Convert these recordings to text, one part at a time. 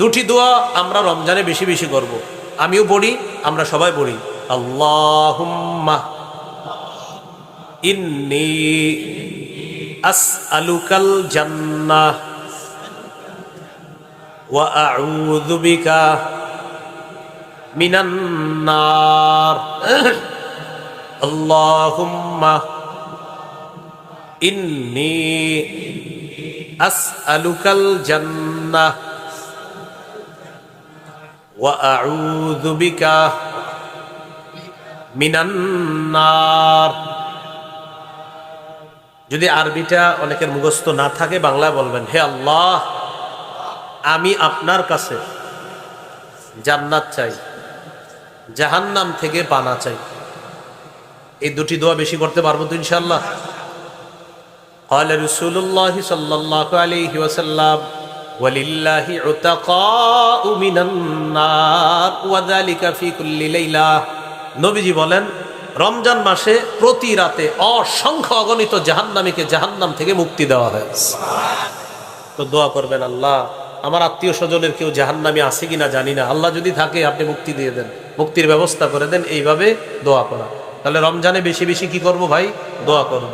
দুটি দোয়া আমরা রমজানে বেশি বেশি করব। আমিও পড়ি, আমরা সবাই পড়ি। আল্লাহুম্মা ইন্নি ওয়া আউযু বিকা মিনান নার। আল্লাহুম্মা যদি আরবিটা অনেকের মুখস্থ না থাকে, বাংলায় বলবেন, হে আল্লাহ, আমি আপনার কাছে জান্নাত চাই, জাহান্নাম থেকে পানা চাই। এই দুটি দোয়া বেশি করতে পারব তো ইনশাল্লাহ قال رسول الله صلى الله عليه وسلم ولله عتقاء من النار وذلك في كل ليلة নবীজি বলেন রমজান মাসে প্রতি রাতে অসংখ্য অগণিত জাহান্নামীকে জাহান্নাম থেকে মুক্তি দেওয়া হয় তো দোয়া করবেন আল্লাহ আমার আত্মীয় স্বজনের কেউ জাহান্নামী আছে কিনা জানি না আল্লাহ যদি থাকে আপনি মুক্তি দিয়ে দেন মুক্তির ব্যবস্থা করে দেন এইভাবে দোয়া করা তাহলে রমজানে বেশি বেশি কি করব ভাই দোয়া করব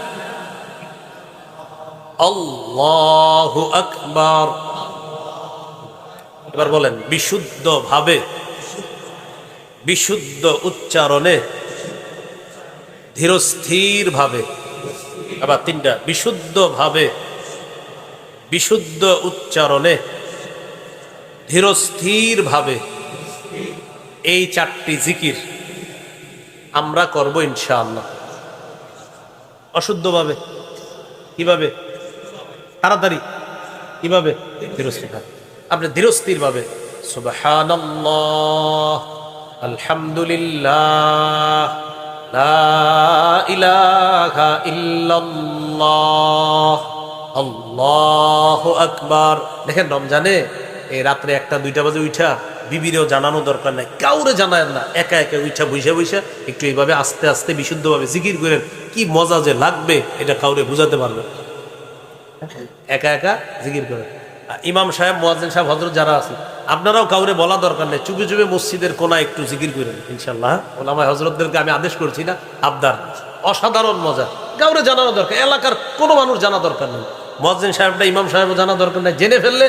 আল্লাহু আকবার। এবার বলেন বিশুদ্ধ ভাবে বিশুদ্ধ উচ্চারণে ধীরস্থির ভাবে আবার তিনটা বিশুদ্ধ ভাবে বিশুদ্ধ উচ্চারণে ধীরস্থির ভাবে এই চারটি জিকির আমরা করব ইনশাআল্লাহ। অশুদ্ধভাবে, কীভাবে? তাড়াতাড়ি। কীভাবে? ধীরস্থির আপনি ধীরস্থির ভাবে। আলহামদুলিল্লাহ, লা আকবার। দেখেন রমজানে এই রাত্রে একটা, দুইটা বাজে উঠা বিবিরেও জানানো দরকার নাই। কাউরে জানায় না। একা একা উঠা বসে বসে একটু এইভাবে আস্তে আস্তে বিশুদ্ধভাবে জিকির করেন। কি মজা যে লাগবে, এটা কাউরে বুঝাতে পারবে। একা একা জিকির করে। ইমাম সাহেব, মোয়াজ্জিন সাহেব হজরত যারা আছে আপনারাও কাউরে বলা দরকার নেই, চুপে চুপে মসজিদের কোনায় একটু জিকির করেন ইনশাল্লাহ ওলামা হজরতদেরকে আমি আদেশ করছি না, আবদার অসাধারণ মজা। কাউরে জানানো দরকার, এলাকার কোনো মানুষ জানা দরকার নেই। মোয়াজ্জিন সাহেবটা, ইমাম সাহেবও জানা দরকার নেই, জেনে ফেললে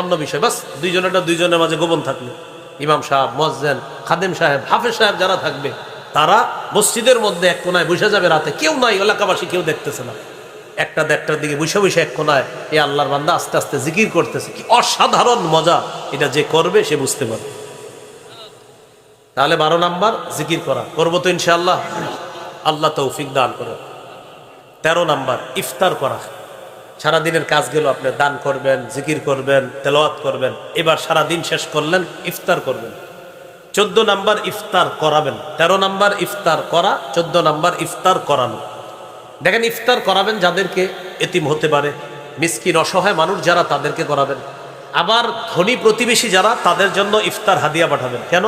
অন্য বিষয়। বাস, দুইজনেরটা দুইজনের মাঝে গোপন থাকলে ইমাম সাহেব, মোয়াজ্জেন, খাদেম সাহেব, হাফেজ সাহেব যারা থাকবে, তারা মসজিদের মধ্যে এক কোনায় বসে যাবে রাতে। কেউ নাই, এলাকাবাসী কেউ দেখতেছে না। একটা দেড়টার দিকে বসে বসে এক কোনায় এই আল্লাহর বান্দা আস্তে আস্তে জিকির করতেছে। কি অসাধারণ মজা। এটা যে করবে, সে বুঝতে পারবে। তাহলে বারো নাম্বার, জিকির করা। করব তো ইনশাআল্লাহ। আল্লাহ তৌফিক দান করে তেরো নাম্বার, ইফতার করা। সারাদিনের কাজ গেল আপনি দান করবেন, জিকির করবেন, তেলাওয়াত করবেন। এবার সারা দিন শেষ করলেন, ইফতার করবেন। চোদ্দ নাম্বার, ইফতার করাবেন। তেরো নাম্বার, ইফতার করা। চোদ্দ নাম্বার, ইফতার করানো। দেখেন ইফতার করাবেন যাদেরকে এতিম হতে পারে, মিসকিন, অসহায় মানুষ যারা তাদেরকে করাবেন। আবার ধনী প্রতিবেশী যারা, তাদের জন্য ইফতার হাদিয়া পাঠাবেন। কেন?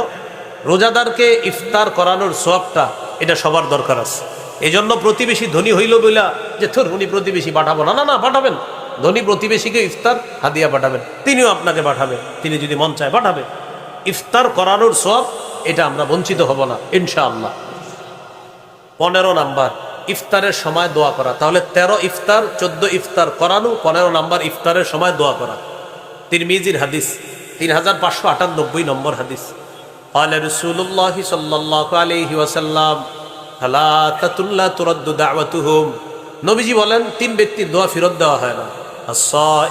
রোজাদারকে ইফতার করানোর সোয়াবটা এটা সবার দরকার আছে। এই জন্য প্রতিবেশী ধনী হইল বইলা যে থর উনি প্রতিবেশী পাঠাবো না। না না, পাঠাবেন। ধনী প্রতিবেশীকে ইফতার হাদিয়া পাঠাবেন। তিনিও আপনাকে পাঠাবেন তিনি যদি মন চায় পাঠাবে। ইফতার করানোর সব এটা আমরা বঞ্চিত হব না, ইনশাআল্লাহ। পনেরো নাম্বার। ইফতারের সময় দোয়া করা। তাহলে ১৩ ইফতার ১৪ ইফতার করানো, পনেরো নম্বর ইফতারের সময় দোয়া করা। তিন তিরমিজির হাদিস তিন হাজার পাঁচশো আটানব্বই নম্বর হাদিস। আলে রসুল্লাহ সাল্লাহ আলহি ওয়াসাল্লাম হালাতুল্লাহ তুরদ্দু দাওয়াতুহুম। নবীজি বলেন, তিন ব্যক্তির দোয়া ফেরত দেওয়া হয় না।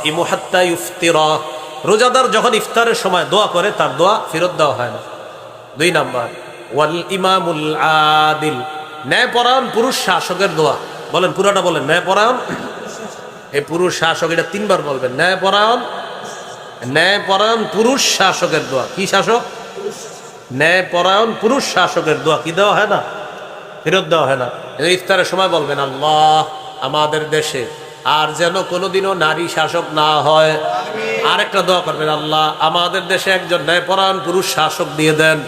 ইমুহাত্তা ইফতিরা। রোজাদার যখন ইফতারের সময় দোয়া করে, তার দোয়া ফেরত দেওয়া হয় না। দুই নম্বর, ওয়াল ইমামুল আদিল। ন্যায়পরায়ণ পুরুষ শাসকের দোয়া। বলেন, পুরোটা বলেন, ন্যায়পরায়ণ? এই পুরুষ শাসক, এটা তিনবার বলবেন, ন্যায়পরায়ণ ন্যায়পরায়ণ পুরুষ শাসকের দোয়া। কি শাসক? ন্যায় পরায়ণ পুরুষ শাসকের দোয়া। কি দেওয়া হয় না? ফেরত দেওয়া হয় না। ইফতারের সময় বলবেন, আল্লাহ, আমাদের দেশে আর যেন কোনোদিনও নারী শাসক না হয়। আর একটা দোয়া করবেন, আল্লাহ, আমাদের দেশে একজন ন্যায়পরায়ণ পুরুষ শাসক দিয়ে দেন।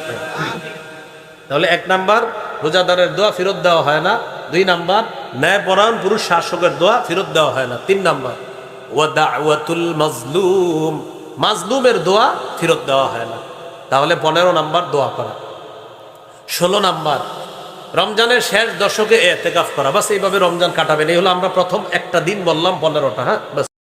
তাহলে এক নাম্বার রোজাদারের দোয়া ফেরত দেওয়া হয় না। দুই নাম্বার, ন্যায়পরায়ণ পুরুষ শাসকের দোয়া ফেরত দেওয়া হয় না। তিন নাম্বার ওয়াদাওয়াতুল মাজলুম, মাজলুমের দোয়া ফেরত দেওয়া হয় না। তাহলে পনেরো নাম্বার দোয়া করা। ষোলো নাম্বার, রমজানের শেষ দশকে এতেকাফ করা। বাস, এইভাবে রমজান কাটাবেন। এই হলো আমরা প্রথম একটা দিন বললাম পনেরোটা হ্যাঁ? বাস।